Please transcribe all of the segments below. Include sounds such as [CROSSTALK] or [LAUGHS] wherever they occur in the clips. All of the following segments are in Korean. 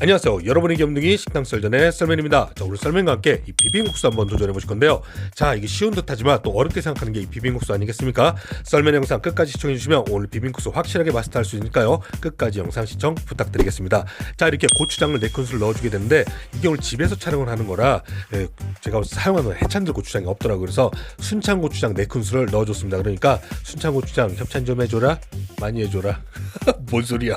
안녕하세요. 여러분의 겸둥이 식당 썰전의 썰맨입니다. 자, 오늘 썰맨과 함께 이 비빔국수 한번 도전해 보실 건데요. 자, 이게 쉬운 듯 하지만 또 어렵게 생각하는 게 이 비빔국수 아니겠습니까? 썰맨 영상 끝까지 시청해 주시면 오늘 비빔국수 확실하게 마스터할 수 있으니까요. 끝까지 영상 시청 부탁드리겠습니다. 자, 이렇게 고추장을 4큰술 넣어주게 되는데 이게 오늘 집에서 촬영을 하는 거라 예, 제가 사용하는 해찬들 고추장이 없더라고요. 그래서 순창 고추장 4큰술을 넣어줬습니다. 그러니까 순창 고추장 협찬 좀 해줘라. 많이 해줘라. [LAUGHS] 뭔 소리야?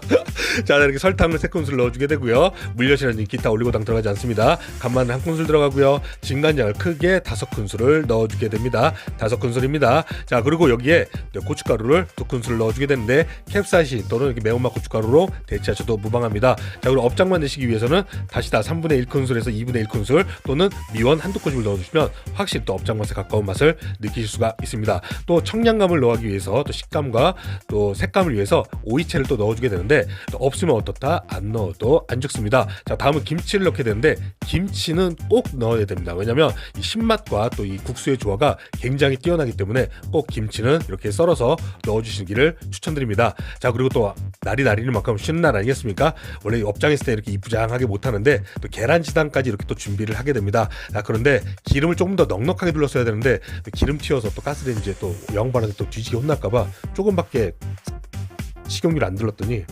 자, 이렇게 설탕을 3큰술 넣어주게 되고요. 물엿이라든지 기타 올리고당 들어가지 않습니다. 간마늘 한 큰술 들어가고요. 진간장을 크게 다섯 큰술을 넣어주게 됩니다. 다섯 큰술입니다. 자, 그리고 여기에 고춧가루를 두 큰술 넣어주게 되는데 캡사이신 또는 이렇게 매운맛 고춧가루로 대체하셔도 무방합니다. 자, 그리고 업장만 내시기 위해서는 다시 다 3분의 1 큰술에서 2분의 1 큰술 또는 미원 한두 큰술 넣어주시면 확실히 또 업장 맛에 가까운 맛을 느끼실 수가 있습니다. 또 청량감을 넣어하기 위해서 또 식감과 또 색감을 위해서 오이 채를 또 넣어주게 되는데 또 없으면 어떻다 안 넣어도 안 죽습니다. 자 다음은 김치를 넣게 되는데 김치는 꼭 넣어야 됩니다. 왜냐하면 이 신맛과 또 이 국수의 조화가 굉장히 뛰어나기 때문에 꼭 김치는 이렇게 썰어서 넣어주시기를 추천드립니다. 자 그리고 또 날이 날이는 만큼 쉬는 날 아니겠습니까? 원래 업장에 있을 때 이렇게 이쁘장하게 못하는데 또 계란지단까지 이렇게 또 준비를 하게 됩니다. 자 그런데 기름을 조금 더 넉넉하게 둘렀어야 되는데 또 기름 튀어서 또 가스레인지에 또 영반한테 또 뒤지게 혼날까봐 조금밖에 식용유를 안 둘렀더니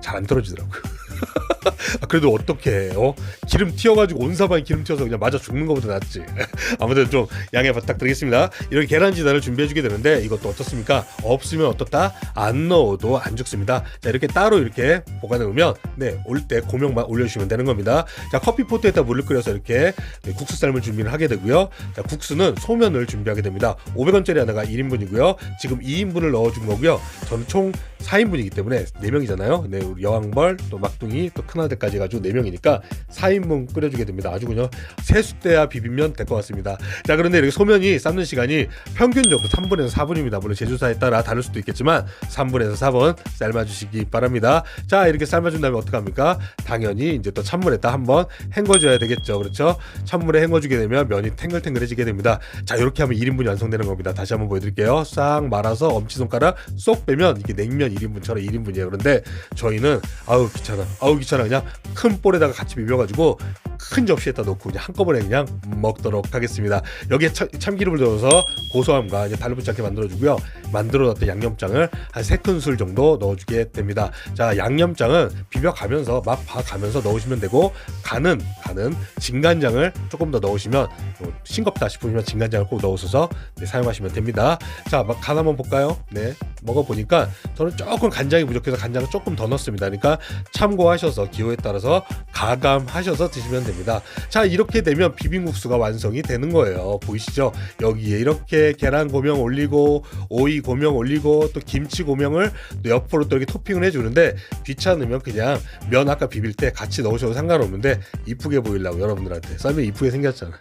잘 안 떨어지더라고요. [LAUGHS] 아, 그래도 어떻게 어? 기름 튀어가지고 온 사방에 기름 튀어서 그냥 맞아 죽는 것보다 낫지. [LAUGHS] 아무튼 좀 양해 부탁드리겠습니다. 이렇게 계란 지단을 준비해주게 되는데 이것도 어떻습니까? 없으면 어떻다? 안 넣어도 안 죽습니다. 자 이렇게 따로 이렇게 보관해 놓으면 네올 때 고명만 올려주시면 되는 겁니다. 자 커피 포트에다 물을 끓여서 이렇게 네, 국수 삶을 준비를 하게 되고요. 자 국수는 소면을 준비하게 됩니다. 500원짜리 하나가 1인분이고요. 지금 2인분을 넣어준 거고요. 저는 총 4인분이기 때문에 4명이잖아요. 네, 우리 여왕벌, 또 막둥이, 또 큰아들 까지 해가지고 4명이니까 4인분 끓여주게 됩니다. 아주 그냥 세숫대야 비비면 될 것 같습니다. 자, 그런데 이렇게 소면이 삶는 시간이 평균 정도 3분에서 4분입니다. 물론 제조사에 따라 다를 수도 있겠지만 3분에서 4분 삶아주시기 바랍니다. 자, 이렇게 삶아준 다음에 어떡합니까? 당연히 이제 또 찬물에다 한번 헹궈줘야 되겠죠. 그렇죠? 찬물에 헹궈주게 되면 면이 탱글탱글해지게 됩니다. 자, 이렇게 하면 1인분이 완성되는 겁니다. 다시 한번 보여드릴게요. 싹 말아서 엄지손가락 쏙 빼면 이게 냉면 1인분처럼 1인분이에요. 그런데 저희는 아우 귀찮아. 아우 귀찮아. 그냥 큰 볼에다가 같이 비벼가지고 큰 접시에다 넣고 그냥 한꺼번에 그냥 먹도록 하겠습니다. 여기에 참, 참기름을 넣어서 고소함과 이제 달라붙지 않게 만들어주고요. 만들어놨던 양념장을 한 세 큰술 정도 넣어주게 됩니다. 자 양념장은 비벼가면서 맛 봐가면서 넣으시면 되고 간은 간은 진간장을 조금 더 넣으시면 뭐 싱겁다 싶으면 진간장을 꼭 넣으셔서 네, 사용하시면 됩니다. 자 간 한번 볼까요? 네 먹어보니까 저는 조금 간장이 부족해서 간장을 조금 더 넣습니다. 그러니까 참고하셔서 기호에 따라서 가감하셔서 드시면 됩니다. 자 이렇게 되면 비빔국수가 완성이 되는 거예요. 보이시죠? 여기에 이렇게 계란 고명 올리고 오이 고명 올리고 또 김치 고명을 또 옆으로 또 이렇게 토핑을 해주는데 귀찮으면 그냥 면 아까 비빌 때 같이 넣으셔도 상관없는데 이쁘게 보이려고 여러분들한테 썰면 이쁘게 생겼잖아.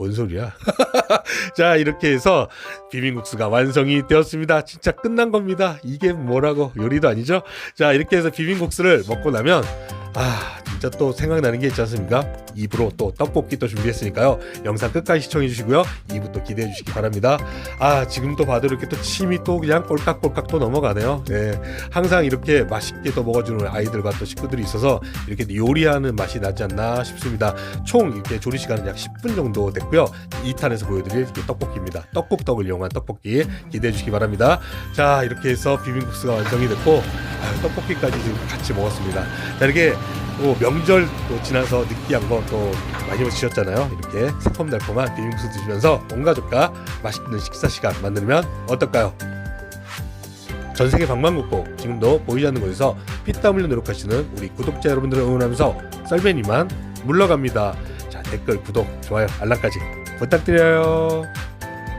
뭔 소리야? [LAUGHS] 자 이렇게 해서 비빔국수가 완성이 되었습니다. 진짜 끝난 겁니다. 이게 뭐라고 요리도 아니죠? 자 이렇게 해서 비빔국수를 먹고 나면 아 진짜 또 생각나는 게 있지 않습니까? 입으로 또 떡볶이 또 준비했으니까요. 영상 끝까지 시청해 주시고요. 2부 또 기대해 주시기 바랍니다. 아 지금 또 봐도 이렇게 또 침이 또 그냥 꼴깍꼴깍 또 넘어가네요. 네 항상 이렇게 맛있게 또 먹어주는 아이들과 또 식구들이 있어서 이렇게 요리하는 맛이 나지 않나 싶습니다. 총 이렇게 조리 시간은 약 10분 정도 됐고요. 2탄에서 보여드릴 떡볶이입니다. 떡국떡을 이용한 떡볶이 기대해 주시기 바랍니다. 자 이렇게 해서 비빔국수가 완성이 됐고 아, 떡볶이까지 지금 같이 먹었습니다. 자 이렇게 또 명절 또 지나서 느끼한 거 또 많이 드셨잖아요. 이렇게 새콤달콤한 비빔국수 드시면서 온 가 족과 맛있는 식사 시간 만들면 어떨까요? 전 세계 방방곡곡 지금도 보이지 않는 곳에서 피땀 흘려 노력하시는 우리 구독자 여러분들을 응원하면서 썰매니만 물러갑니다. 자 댓글, 구독, 좋아요, 알람까지 부탁드려요.